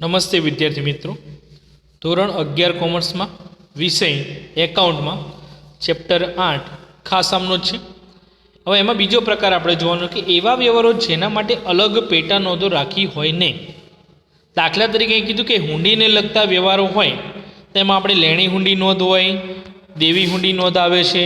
નમસ્તે વિદ્યાર્થી મિત્રો. ધોરણ અગિયાર કોમર્સમાં, વિષય એકાઉન્ટમાં, ચેપ્ટર આઠ, ખાસ આમનો છે. હવે એમાં બીજો પ્રકાર આપણે જોવાનો કે એવા વ્યવહારો જેના માટે અલગ પેટા નોંધો રાખી હોય નહીં. દાખલા તરીકે કીધું કે હુંડીને લગતા વ્યવહારો હોય, તેમાં આપણે લેણી હુંડી નોંધ હોય, દેવી હુંડી નોંધ આવે છે,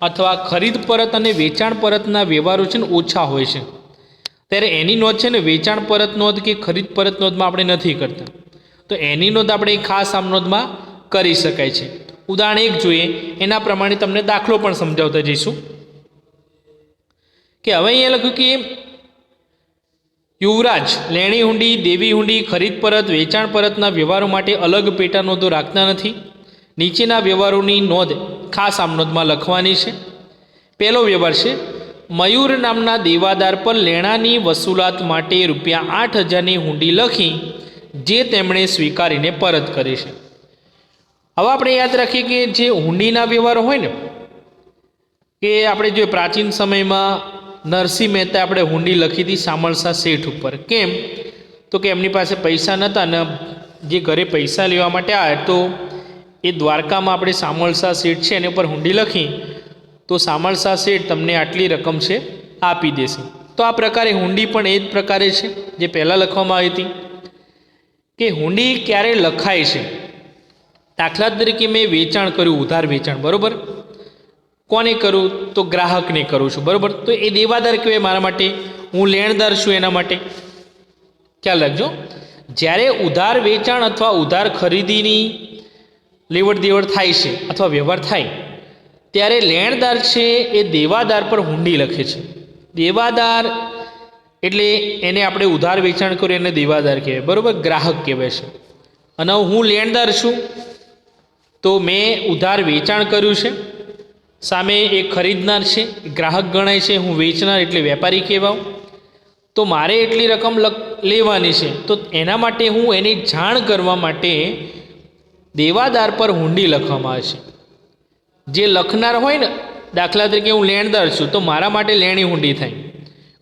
અથવા ખરીદ પરત અને વેચાણ પરતના વ્યવહારો છે ને ઓછા હોય છે. ત્યારે એની નોંધ છે ને વેચાણ પરત નોંધ કે ખરીદ પરત નોંધમાં આપણે નથી કરતા. તો એની નોંધ આપણે ખાસ આમ નોંધમાં કરી શકાય છે. ઉદાહરણ એક જોઈએ, એના પ્રમાણે તમને દાખલો પણ સમજાવતા જઈશું. કે હવે અહીંયા લખ્યું કે યુવરાજ, લેણી હુંડી, દેવી હુંડી, ખરીદ પરત, વેચાણ પરતના વ્યવહારો માટે અલગ પેટા નોંધો રાખતા નથી. નીચેના વ્યવહારોની નોંધ ખાસ આમ નોંધમાં લખવાની છે. પહેલો વ્યવહાર છે મયુર નામના દેવાદાર પર લેણાની વસૂલાત માટે રૂપિયા આઠ હજારની હુંડી લખી, જે તેમણે સ્વીકારીને પરત કરી છે. હવે આપણે યાદ રાખીએ કે જે હુંડીના વ્યવહારો હોય ને, કે આપણે જો પ્રાચીન સમયમાં નરસિંહ મહેતા આપણે હુંડી લખી હતી સામળસા શેઠ ઉપર. કેમ? તો કે એમની પાસે પૈસા નહોતા ને જે ઘરે પૈસા લેવા માટે આવ્યા તો એ દ્વારકામાં આપણે સામળસા શેઠ છે એની ઉપર હુંડી લખી તો સામળસા શેઠ તમને આટલી રકમ છે, આપી દેશે. તો આ પ્રકારે હુંડી પણ એ જ પ્રકારે છે, જે પહેલાં લખવામાં આવી હતી. કે હુંડી ક્યારે લખાય છે? દાખલા તરીકે મેં વેચાણ કર્યું, ઉધાર વેચાણ, બરાબર? કોને કરું? તો ગ્રાહકને કરું છું, બરાબર? તો એ દેવાદાર કહેવાય મારા માટે, હું લેણદાર છું એના માટે. ખ્યાલ રાખજો. જ્યારે ઉધાર વેચાણ અથવા ઉધાર ખરીદીની લેવડ દેવડ થાય છે, અથવા વ્યવહાર થાય ત્યારે લેણદાર છે એ દેવાદાર પર હુંડી લખે છે. દેવાદાર એટલે એને આપણે ઉધાર વેચાણ કર્યું એને દેવાદાર કહેવાય. બરાબર? ગ્રાહક કહેવાય છે. અને હું લેણદાર છું, તો મેં ઉધાર વેચાણ કર્યું છે. સામે એ ખરીદનાર છે, ગ્રાહક ગણાય છે, હું વેચનાર એટલે વેપારી કહેવાઉં. તો મારે એટલી રકમ લેવાની છે. તો એના માટે હું એની જાણ કરવા માટે દેવાદાર પર હુંડી લખવામાં આવે છે. જે લખનાર હોય ને, દાખલા તરીકે હું લેણદાર છું, તો મારા માટે લેણી હુંડી થાય.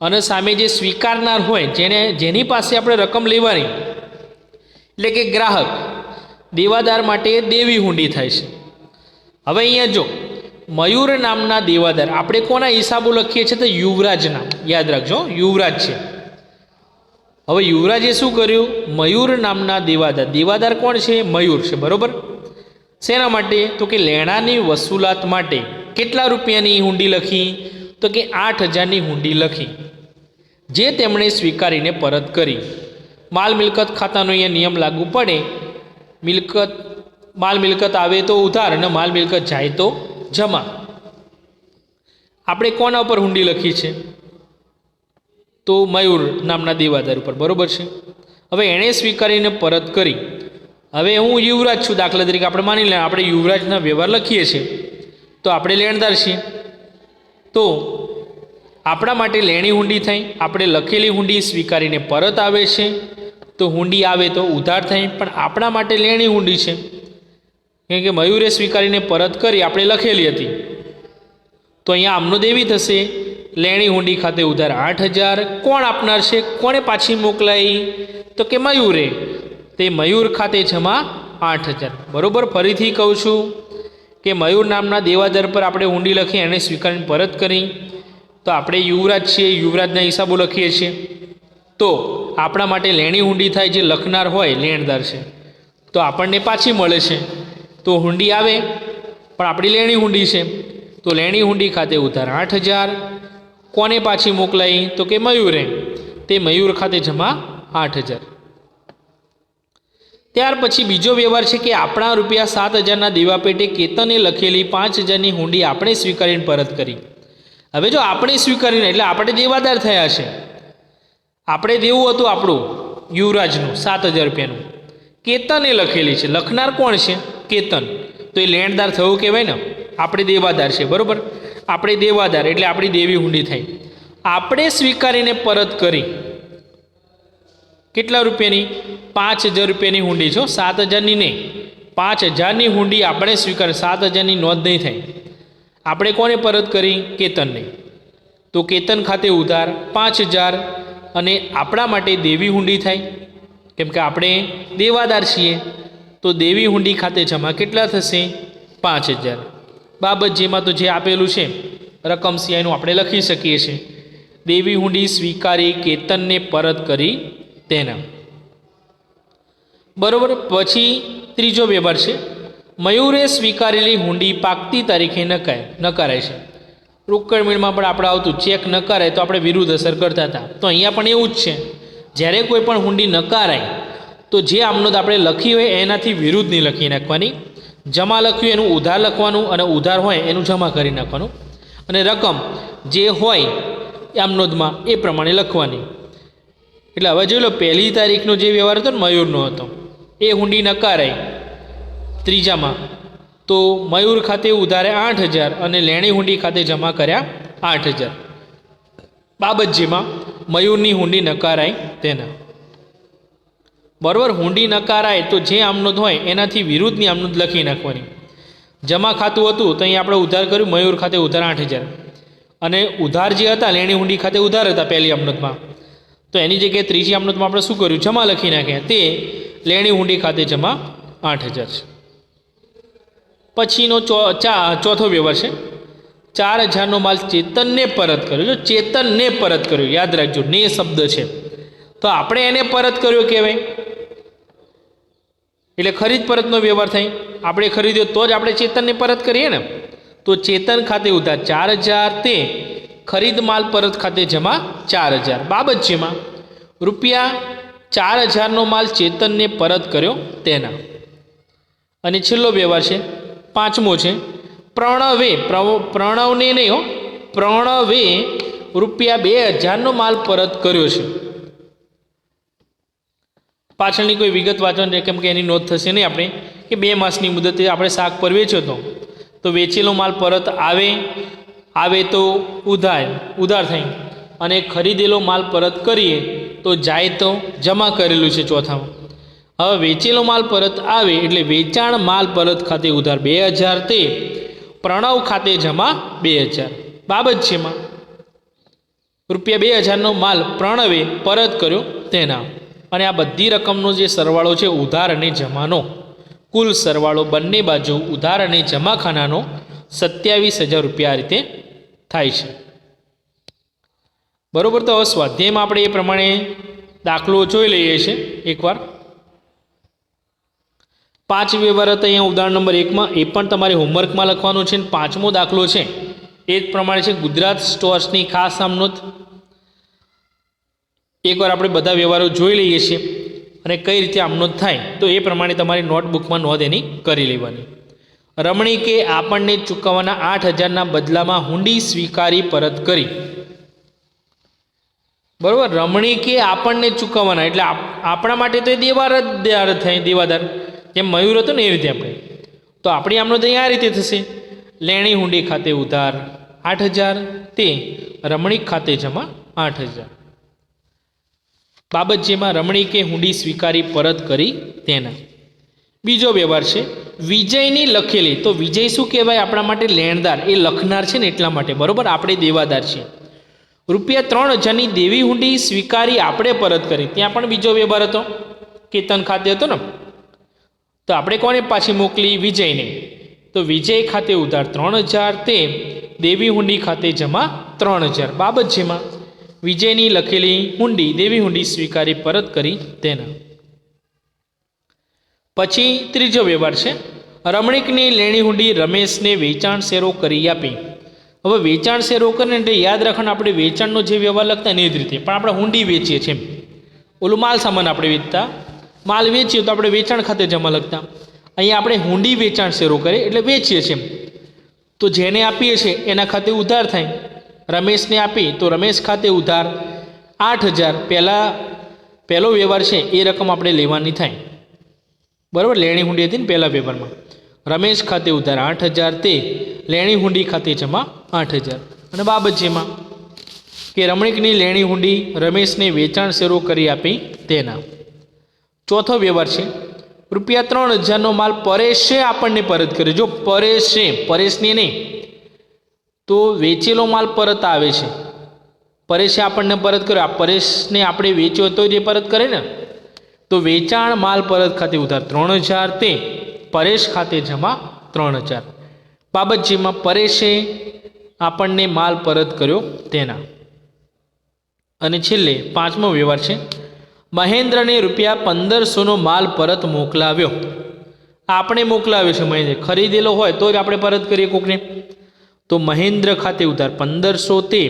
અને સામે જે સ્વીકારનાર હોય, જેને, જેની પાસે આપણે રકમ લેવાની, એટલે કે ગ્રાહક, દેવાદાર માટે દેવી હુંડી થાય છે. હવે અહીંયા જો, મયુર નામના દેવાદાર, આપણે કોના હિસાબો લખીએ છીએ તો યુવરાજ નામ, યાદ રાખજો યુવરાજ છે. હવે યુવરાજે શું કર્યું? મયુર નામના દેવાદાર દેવાદાર કોણ છે? મયુર છે, બરોબર? શેના માટે? તો કે લેણાની વસૂલાત માટે. કેટલા રૂપિયાની હુંડી લખી? તો કે આઠ હજારની હુંડી લખી. જે તેમણે સ્વીકારીને પરત કરી. માલ મિલકત ખાતાનો અહીંયા નિયમ લાગુ પડે. મિલકત, માલ મિલકત આવે તો ઉધાર અને માલ મિલકત જાય તો જમા. આપણે કોના ઉપર હુંડી લખી છે? તો મયુર નામના દેવાદાર ઉપર. બરોબર છે? હવે એણે સ્વીકારીને પરત કરી. હવે હું યુવરાજ છું, દાખલા તરીકે આપણે માની લે, આપણે યુવરાજના વ્યવહાર લખીએ છીએ. તો આપણે લેણદાર છીએ. તો આપણા માટે લેણી હુંડી થાય આપણે લખેલી હુંડી સ્વીકારીને પરત આવે છે. તો હુંડી આવે તો ઉધાર થાય પણ આપણા માટે લેણી હુંડી છે. કેમ કે મયુરે સ્વીકારીને પરત કરી, આપણે લખેલી હતી. તો અહીંયા આમનો દેવી થશે. લેણી હુંડી ખાતે ઉધાર આઠ હજાર, કોણ આપનાર છે, કોણે પાછી મોકલાઈ? તો કે મયુરે. તે મયુર ખાતે જમા આઠ હજાર. બરાબર? ફરીથી કહું છું કે મયુર નામના દેવાદાર પર આપણે ઊંડી લખી એને સ્વીકારીને પરત કરી. તો આપણે યુવરાજ છીએ, યુવરાજના હિસાબો લખીએ છીએ. તો આપણા માટે લેણી હુંડી થાય જે લખનાર હોય, લેણદાર છે. તો આપણને પાછી મળે છે. તો હુંડી આવે, પણ આપણી લેણી હુંડી છે. તો લેણી હુંડી ખાતે ઉધાર આઠ હજાર. કોને પાછી મોકલાઈ? તો કે મયુરે. તે મયુર ખાતે જમા આઠ હજાર. ત્યાર પછી બીજો વ્યવહાર છે કે આપણા રૂપિયા સાત હજારના દેવા પેટે કેતને લખેલી પાંચ હજારની હુંડી આપણે સ્વીકારીને પરત કરી. હવે જો આપણે સ્વીકારીને, એટલે આપણે દેવાદાર થયા છે. આપણે દેવું હતું આપણું, યુવરાજનું, સાત હજાર રૂપિયાનું. કેતને લખેલી છે. લખનાર કોણ છે? કેતન. તો એ લેણદાર થયું કહેવાય ને? આપણે દેવાદાર છે, બરાબર? આપણે દેવાદાર, એટલે આપણી દેવી હુંડી થાય આપણે સ્વીકારીને પરત કરી. કેટલા રૂપિયાની? પાંચ હજાર રૂપિયાની હુંડી. છો સાત હજારની નહીં, પાંચ હજારની હુંડી આપણે સ્વીકાર, સાત હજારની નોંધ નહીં થાય. આપણે કોને પરત કરી? કેતનને. તો કેતન ખાતે ઉધાર પાંચ હજાર અને આપણા માટે દેવી હુંડી થાય. કેમ કે આપણે દેવાદાર છીએ. તો દેવી હુંડી ખાતે જમા કેટલા થશે? પાંચ હજાર. બાબત જેમાં તો જે આપેલું છે, રકમ સિવાયનું આપણે લખી શકીએ છીએ. દેવી હુંડી સ્વીકારી, કેતનને પરત કરી તેના. બરોબર, પછી ત્રીજો વ્યવહાર છે. મયુરે સ્વીકારેલી હુંડી પાકતી તારીખે નકાય નકારાય છે. રોકડ મેળમાં પણ આપણે આવતું ચેક નકારાય તો આપણે વિરુદ્ધ અસર કરતા હતા. તો અહીંયા પણ એવું જ છે. જ્યારે કોઈ પણ હુંડી નકારાય તો જે આમનોદ આપણે લખી હોય એનાથી વિરુદ્ધની લખી નાખવાની. જમા લખ્યું એનું ઉધાર લખવાનું અને ઉધાર હોય એનું જમા કરી નાખવાનું. અને રકમ જે હોય આમનોદમાં એ પ્રમાણે લખવાની. એટલે હવે જોઈ લો, પહેલી તારીખનો જે વ્યવહાર હતો ને મયુરનો હતો, એ હુંડી નકારાઈ. ત્રીજામાં, તો મયુર ખાતે ઉધારે આઠ હજાર અને લેણી હુંડી ખાતે જમા કર્યા આઠ હજાર. બાબત જેમાં મયુરની હુંડી નકારાય તેના. બરાબર, હુંડી નકારાય તો જે આમનોદ હોય, એનાથી વિરુદ્ધની આમનોદ લખી નાખવાની. જમા ખાતું હતું, તો અહીં આપણે ઉધાર કર્યું, મયુર ખાતે ઉધાર આઠ હજાર. અને ઉધાર જે હતા, લેણી હુંડી ખાતે ઉધાર હતા પહેલી આમનોદમાં. તો એની જગ્યાએ ત્રીજી આમનોદમાં આપણે શું કર્યું? જમા લખી નાખ્યા. તે લેણી હુંડી ખાતે જમા આઠ હજાર છે. પછીનો ચો, ચા, ચોથો વ્યવહાર છે. ચાર હજારનો માલ ચેતનને પરત કર્યો. જો ચેતનને પરત કર્યો, યાદ રાખજો, ને શબ્દ છે. તો આપણે એને પરત કર્યો કહેવાય એટલે ખરીદ પરતનો વ્યવહાર થાય. આપણે ખરીદ્યો તો જ આપણે ચેતનને પરત કરીએ ને. તો ચેતન ખાતે ઉધાર ચાર હજાર તે ખરીદ માલ પરત ખાતે જમા ચાર હજાર. બાબત જેમાં રૂપિયા ચાર હજારનો માલ ચેતનને પરત કર્યો તેના. અને છેલ્લો વ્યવહાર છે, પાંચમો છે, પ્રણવે પ્રણવને નહીં હો, પ્રણવે રૂપિયા બે હજારનો માલ પરત કર્યો છે. પાછળની કોઈ વિગત વાંચવાની કેમ કે એની નોંધ થશે નહીં આપણે, કે બે માસની મુદતે આપણે શાક પર વેચ્યો હતો તો વેચેલો માલ પરત આવે આવે તો ઉધાર ઉધાર થઈ અને ખરીદેલો માલ પરત કરીએ તો જાય તો જમા કરેલું છે ચોથામાં. હવે વેચેલો માલ પરત આવે એટલે વેચાણ માલ પરત ખાતે ઉધાર બે હજાર તે, પ્રણવ ખાતે જમા બે હજાર. બાબત છે એમાં. રૂપિયા બે હજારનો માલ પ્રણવે પરત કર્યો તેના. અને આ બધી રકમનો જે સરવાળો છે ઉધાર અને જમાનો, કુલ સરવાળો બંને બાજુ ઉધાર અને જમાખાનાનો સત્યાવીસ હજાર રૂપિયા આ રીતે થાય છે. બરાબર, તો હવે સ્વાધ્યાયમાં આપણે એ પ્રમાણે દાખલો જોઈ લઈએ છીએ એકવાર. પાંચ વ્યવહાર હતા, અહીંયા ઉદાહરણ નંબર એકમાં, એ પણ તમારે હોમવર્કમાં લખવાનું છે અને પાંચમો દાખલો છે. એ જ પ્રમાણે છે ગુજરાત સ્ટોર્સની ખાસ આમનોંધ એકવાર આપણે બધા વ્યવહારો જોઈ લઈએ છીએ અને કઈ રીતે આમનોંધ થાય, તો એ પ્રમાણે તમારી નોટબુકમાં નોંધ એની કરી લેવાની. રમણીકે આપણને ચૂકવવાના આઠ હજારના બદલામાં હુંડી સ્વીકારી પરત કરી. બરાબર? રમણીકે આપણને ચૂકવવાના, એટલે આપણા માટે તો એ દેવાદાર થાય, દેવાદાર. જેમ મયુર હતો ને એ રીતે આપણે. તો આપણી આમનો તો આ રીતે થશે. લેણી હુંડી ખાતે ઉધાર આઠ હજાર, તે રમણીક ખાતે જમા આઠ હજાર. બાબત જેમાં રમણીકે હુંડી સ્વીકારી પરત કરી તેના. બીજો વ્યવહાર છે વિજયની લખેલી. તો વિજય શું કહેવાય? આપણા માટે લેણદાર. એ લખનાર છે ને એટલા માટે. બરોબર? આપણે દેવાદાર છીએ. રૂપિયા ત્રણ હજારની દેવી હુંડી સ્વીકારી આપણે પરત કરી. ત્યાં પણ બીજો વ્યવહાર હતો. કેતન ખાતે હતો ને. તો આપણે કોને પાછી મોકલી? વિજયને. તો વિજય ખાતે ઉધાર ત્રણ હજાર, તે દેવી હુંડી ખાતે જમા ત્રણ હજાર. બાબત જેમાં વિજયની લખેલી હુંડી, દેવી હુંડી સ્વીકારી પરત કરી તેના. પછી ત્રીજો વ્યવહાર છે. રમણીકની લેણી હુંડી રમેશને વેચાણ શેરો કરી આપી. હવે વેચાણ શેરો કરીને એટલે યાદ રાખવાનું, આપણે વેચાણનો જે વ્યવહાર લખતા ને જ રીતે. પણ આપણે હુંડી વેચીએ છીએ ઓલું માલ સામાન આપણે વેચતા. માલ વેચીએ તો આપણે વેચાણ ખાતે જમા લખતા. અહીંયા આપણે હુંડી વેચાણ શેરો કરીએ એટલે વેચીએ છીએ તો જેને આપીએ છીએ એના ખાતે ઉધાર થાય. રમેશને આપી તો રમેશ ખાતે ઉધાર. આઠ હજાર. પહેલાં, પહેલો વ્યવહાર છે, એ રકમ આપણે લેવાની થાય. બરાબર? લેણી હુંડી હતી ને પહેલા પેપરમાં. રમેશ ખાતે ઉધાર આઠ હજાર તે, લેણી હુંડી ખાતે જમા આઠ હજાર. અને બાબત જેમાં કે રમણીકની લેણી હુંડી રમેશને વેચાણ શરૂ કરી આપી તેના. ચોથો વ્યવહાર છે, રૂપિયા ત્રણ હજારનો માલ પરેશે આપણને પરત કર્યો. જો પરેશે, પરેશને નહીં, તો વેચેલો માલ પરત આવે છે. પરેશે આપણને પરત કર્યો. આ પરેશને આપણે વેચ્યો તો જે પરત કરે ને તો વેચાણ માલ પરત ખાતે ઉધાર ત્રણ હજાર તે પરેશ ખાતે જમા ત્રણ હજાર. બાબત જેમાં પરેશે આપણને માલ પરત કર્યો તેના. અને છેલ્લે પાંચમો વ્યવહાર છે. મહેન્દ્રને રૂપિયા પંદરસોનો માલ પરત મોકલાવ્યો. આપણે મોકલાવ્યો છે મહેન્દ્ર. ખરીદેલો હોય તો જ આપણે પરત કરીએ કોકને. તો મહેન્દ્ર ખાતે ઉધાર પંદરસો તે.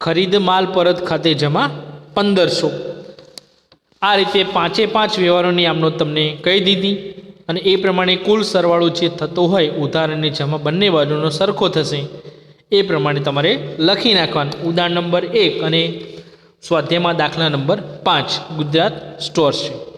ખરીદ માલ પરત ખાતે જમા પંદરસો. આ રીતે પાંચે પાંચ વ્યવહારોની આમનો તમને કહી દીધી અને એ પ્રમાણે કુલ સરવાળો જે થતો હોય, ઉધાર અને જમા બંને બાજુનો સરખો થશે. એ પ્રમાણે તમારે લખી નાખવાનું. ઉદાહરણ નંબર એક અને સ્વાધ્યાયમાં દાખલા નંબર પાંચ ગુજરાત સ્ટોર્સ છે.